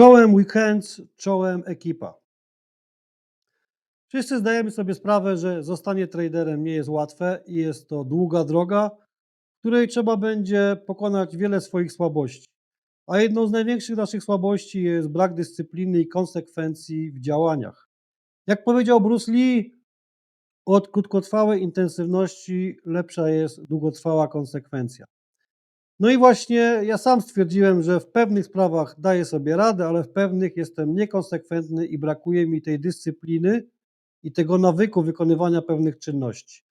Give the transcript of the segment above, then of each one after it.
Czołem weekend, czołem ekipa. Wszyscy zdajemy sobie sprawę, że zostanie traderem nie jest łatwe i jest to długa droga, której trzeba będzie pokonać wiele swoich słabości. A jedną z największych naszych słabości jest brak dyscypliny i konsekwencji w działaniach. Jak powiedział Bruce Lee, od krótkotrwałej intensywności lepsza jest długotrwała konsekwencja. No i właśnie ja sam stwierdziłem, że w pewnych sprawach daję sobie radę, ale w pewnych jestem niekonsekwentny i brakuje mi tej dyscypliny i tego nawyku wykonywania pewnych czynności.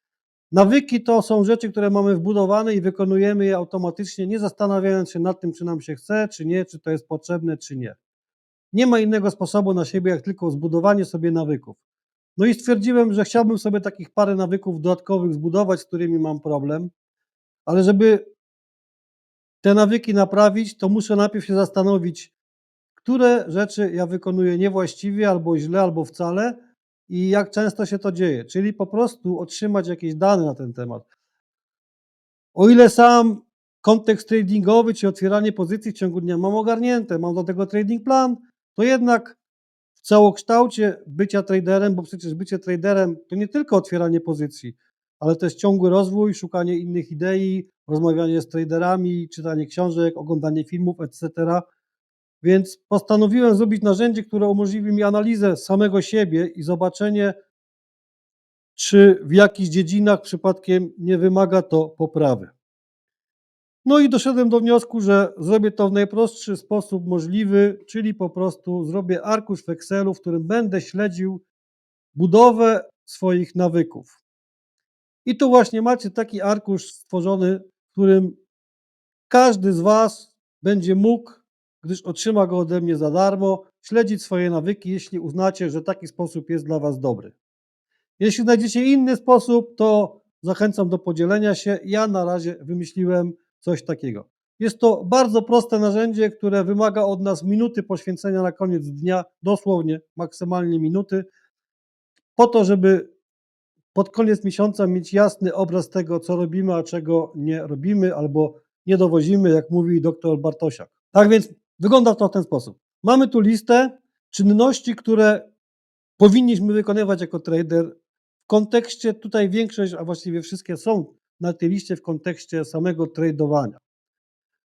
Nawyki to są rzeczy, które mamy wbudowane i wykonujemy je automatycznie, nie zastanawiając się nad tym, czy nam się chce, czy nie, czy to jest potrzebne, czy nie. Nie ma innego sposobu na siebie, jak tylko zbudowanie sobie nawyków. No i stwierdziłem, że chciałbym sobie takich parę nawyków dodatkowych zbudować, z którymi mam problem, ale żeby te nawyki naprawić, to muszę najpierw się zastanowić, które rzeczy ja wykonuję niewłaściwie, albo źle, albo wcale i jak często się to dzieje. Czyli po prostu otrzymać jakieś dane na ten temat. O ile sam kontekst tradingowy czy otwieranie pozycji w ciągu dnia mam ogarnięte, mam do tego trading plan, to jednak w całokształcie bycia traderem, bo przecież bycie traderem to nie tylko otwieranie pozycji, ale też ciągły rozwój, szukanie innych idei, rozmawianie z traderami, czytanie książek, oglądanie filmów, etc. Więc postanowiłem zrobić narzędzie, które umożliwi mi analizę samego siebie i zobaczenie, czy w jakichś dziedzinach przypadkiem nie wymaga to poprawy. No i doszedłem do wniosku, że zrobię to w najprostszy sposób możliwy, czyli po prostu zrobię arkusz w Excelu, w którym będę śledził budowę swoich nawyków. I tu właśnie macie taki arkusz stworzony, w którym każdy z Was będzie mógł, gdyż otrzyma go ode mnie za darmo, śledzić swoje nawyki, jeśli uznacie, że taki sposób jest dla Was dobry. Jeśli znajdziecie inny sposób, to zachęcam do podzielenia się. Ja na razie wymyśliłem coś takiego. Jest to bardzo proste narzędzie, które wymaga od nas minuty poświęcenia na koniec dnia, dosłownie maksymalnie minuty, po to, żeby pod koniec miesiąca mieć jasny obraz tego, co robimy, a czego nie robimy albo nie dowozimy, jak mówi dr Bartosiak. Tak więc wygląda to w ten sposób. Mamy tu listę czynności, które powinniśmy wykonywać jako trader w kontekście, tutaj większość, a właściwie wszystkie są na tej liście w kontekście samego tradowania.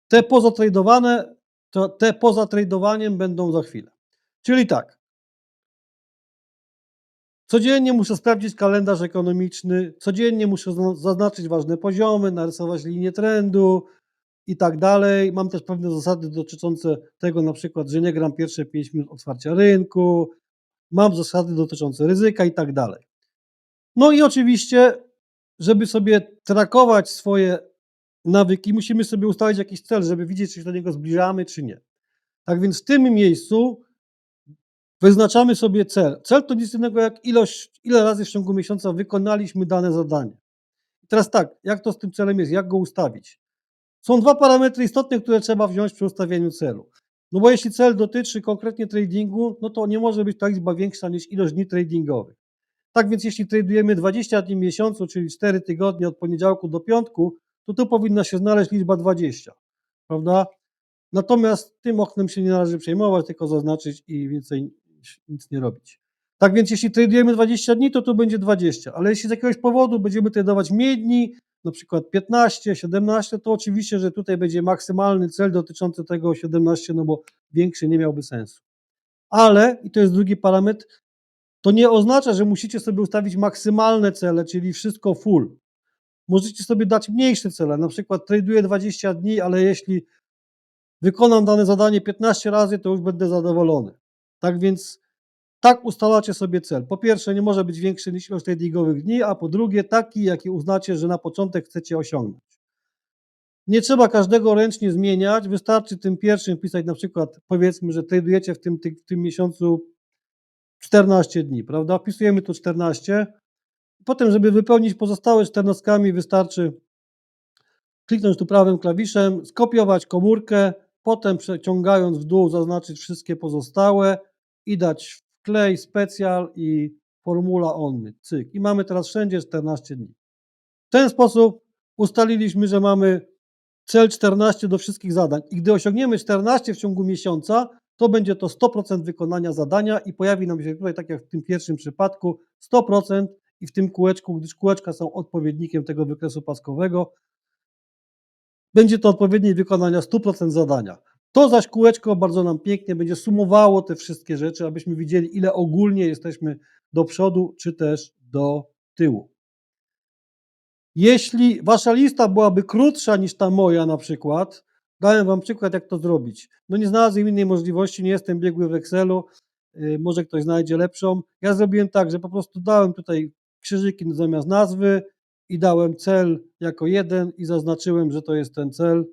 Te pozatradowane, te poza tradowaniem będą za chwilę. Czyli tak, Codziennie muszę sprawdzić kalendarz ekonomiczny, codziennie muszę zaznaczyć ważne poziomy, narysować linię trendu i tak dalej. Mam też pewne zasady dotyczące tego, na przykład, że nie gram pierwsze 5 minut otwarcia rynku, mam zasady dotyczące ryzyka i tak dalej. No i oczywiście, żeby sobie trakować swoje nawyki, musimy sobie ustalić jakiś cel, żeby widzieć, czy się do niego zbliżamy, czy nie. Tak więc w tym miejscu Wyznaczamy sobie cel. Cel to nic innego jak ilość, ile razy w ciągu miesiąca wykonaliśmy dane zadanie. Teraz tak, jak to z tym celem jest, jak go ustawić? Są dwa parametry istotne, które trzeba wziąć przy ustawieniu celu. No bo jeśli cel dotyczy konkretnie tradingu, no to nie może być ta liczba większa niż ilość dni tradingowych. Tak więc jeśli tradujemy 20 dni w miesiącu, czyli 4 tygodnie od poniedziałku do piątku, to tu powinna się znaleźć liczba 20, prawda? Natomiast tym oknem się nie należy przejmować, tylko zaznaczyć i więcej nic nie robić. Tak więc jeśli tradujemy 20 dni, to tu będzie 20, ale jeśli z jakiegoś powodu będziemy tradować mniej dni, na przykład 15, 17, to oczywiście, że tutaj będzie maksymalny cel dotyczący tego 17, no bo większy nie miałby sensu. Ale, i to jest drugi parametr, to nie oznacza, że musicie sobie ustawić maksymalne cele, czyli wszystko full. Możecie sobie dać mniejsze cele, na przykład traduję 20 dni, ale jeśli wykonam dane zadanie 15 razy, to już będę zadowolony. Tak więc tak ustalacie sobie cel. Po pierwsze, nie może być większy niż ilość tradingowych dni, a po drugie, taki, jaki uznacie, że na początek chcecie osiągnąć. Nie trzeba każdego ręcznie zmieniać, wystarczy tym pierwszym wpisać na przykład, powiedzmy, że tradujecie w tym, w tym miesiącu 14 dni, prawda? Wpisujemy tu 14. Potem, żeby wypełnić pozostałe 14, wystarczy kliknąć tu prawym klawiszem, skopiować komórkę, potem przeciągając w dół zaznaczyć wszystkie pozostałe i dać wklej, specjal i formula only, cyk. I mamy teraz wszędzie 14 dni. W ten sposób ustaliliśmy, że mamy cel 14 do wszystkich zadań i gdy osiągniemy 14 w ciągu miesiąca, to będzie to 100% wykonania zadania i pojawi nam się tutaj, tak jak w tym pierwszym przypadku, 100% i w tym kółeczku, gdyż kółeczka są odpowiednikiem tego wykresu paskowego, będzie to odpowiednik wykonania 100% zadania. To zaś kółeczko bardzo nam pięknie będzie sumowało te wszystkie rzeczy, abyśmy widzieli, ile ogólnie jesteśmy do przodu, czy też do tyłu. Jeśli wasza lista byłaby krótsza niż ta moja na przykład, dałem wam przykład, jak to zrobić. No nie znalazłem innej możliwości, nie jestem biegły w Excelu, yy, może ktoś znajdzie lepszą. Ja zrobiłem tak, że po prostu dałem tutaj krzyżyki zamiast nazwy i dałem cel jako jeden i zaznaczyłem, że to jest ten cel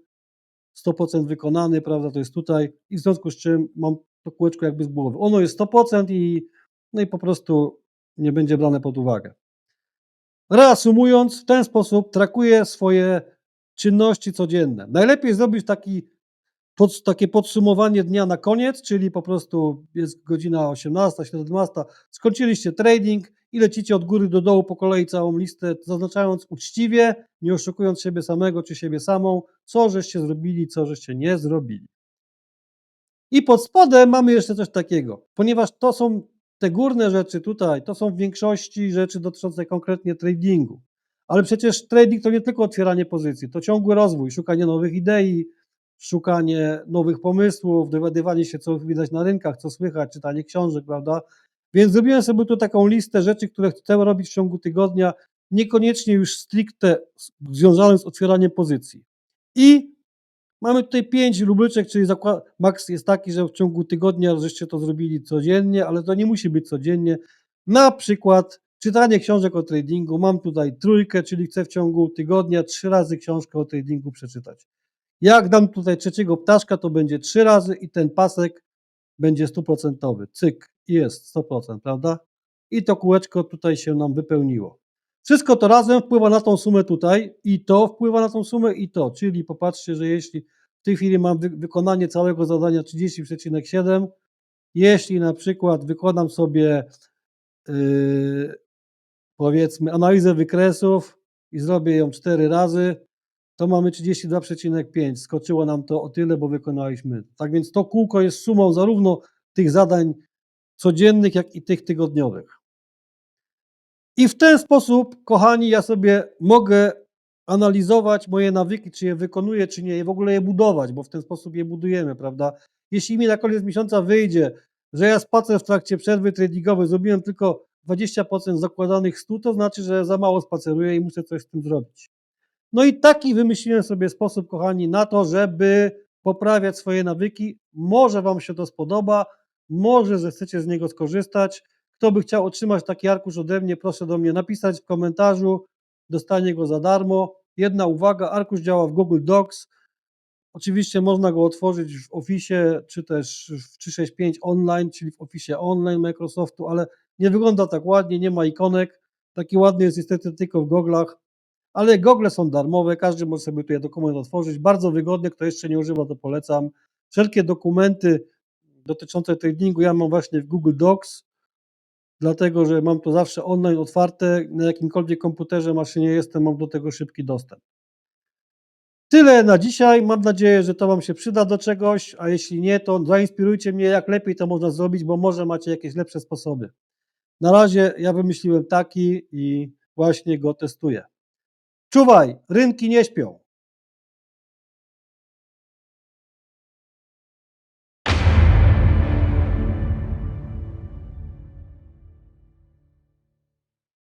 100% wykonany, prawda, to jest tutaj i w związku z czym mam to kółeczko jakby z głowy. Ono jest 100% i, no i po prostu nie będzie brane pod uwagę. Reasumując, w ten sposób trakuję swoje czynności codzienne. Najlepiej zrobić taki, pod, takie podsumowanie dnia na koniec, czyli po prostu jest godzina 18, 17, skończyliście trading i lecicie od góry do dołu po kolei całą listę, zaznaczając uczciwie, nie oszukując siebie samego czy siebie samą, co żeście zrobili, co żeście nie zrobili. I pod spodem mamy jeszcze coś takiego, ponieważ to są te górne rzeczy tutaj, to są w większości rzeczy dotyczące konkretnie tradingu. Ale przecież trading to nie tylko otwieranie pozycji, to ciągły rozwój, szukanie nowych idei, szukanie nowych pomysłów, dowiadywanie się, co widać na rynkach, co słychać, czytanie książek, prawda? Więc zrobiłem sobie tu taką listę rzeczy, które chcę robić w ciągu tygodnia, niekoniecznie już stricte związane z otwieraniem pozycji. I mamy tutaj pięć rubryczek, czyli maks jest taki, że w ciągu tygodnia żeście to zrobili codziennie, ale to nie musi być codziennie. Na przykład czytanie książek o tradingu. Mam tutaj trójkę, czyli chcę w ciągu tygodnia trzy razy książkę o tradingu przeczytać. Jak dam tutaj trzeciego ptaszka, to będzie trzy razy i ten pasek będzie stuprocentowy. Cyk, jest 100%, prawda? I to kółeczko tutaj się nam wypełniło. Wszystko to razem wpływa na tą sumę tutaj i to wpływa na tą sumę i to, czyli popatrzcie, że jeśli w tej chwili mam wy wykonanie całego zadania 30,7, jeśli na przykład wykonam sobie yy, powiedzmy analizę wykresów i zrobię ją 4 razy, to mamy 32,5. Skoczyło nam to o tyle, bo wykonaliśmy. Tak więc to kółko jest sumą zarówno tych zadań codziennych, jak i tych tygodniowych. I w ten sposób, kochani, ja sobie mogę analizować moje nawyki, czy je wykonuję, czy nie, i w ogóle je budować, bo w ten sposób je budujemy, prawda? Jeśli mi na koniec miesiąca wyjdzie, że ja spacer w trakcie przerwy tradingowej zrobiłem tylko 20% zakładanych 100, to znaczy, że za mało spaceruję i muszę coś z tym zrobić. No i taki wymyśliłem sobie sposób, kochani, na to, żeby poprawiać swoje nawyki. Może Wam się to spodoba, może zechcecie z niego skorzystać. Kto by chciał otrzymać taki arkusz ode mnie, proszę do mnie napisać w komentarzu. Dostanie go za darmo. Jedna uwaga, arkusz działa w Google Docs. Oczywiście można go otworzyć w Office, czy też w 365 online, czyli w Office online Microsoftu, ale nie wygląda tak ładnie, nie ma ikonek. Taki ładny jest niestety tylko w goglach, ale gogle są darmowe, każdy może sobie tutaj dokument otworzyć. Bardzo wygodne, kto jeszcze nie używa, to polecam. Wszelkie dokumenty dotyczące tradingu ja mam właśnie w Google Docs, dlatego że mam to zawsze online otwarte, na jakimkolwiek komputerze, maszynie jestem, mam do tego szybki dostęp. Tyle na dzisiaj. Mam nadzieję, że to Wam się przyda do czegoś, a jeśli nie, to zainspirujcie mnie, jak lepiej to można zrobić, bo może macie jakieś lepsze sposoby. Na razie ja wymyśliłem taki i właśnie go testuję. Czuwaj, rynki nie śpią.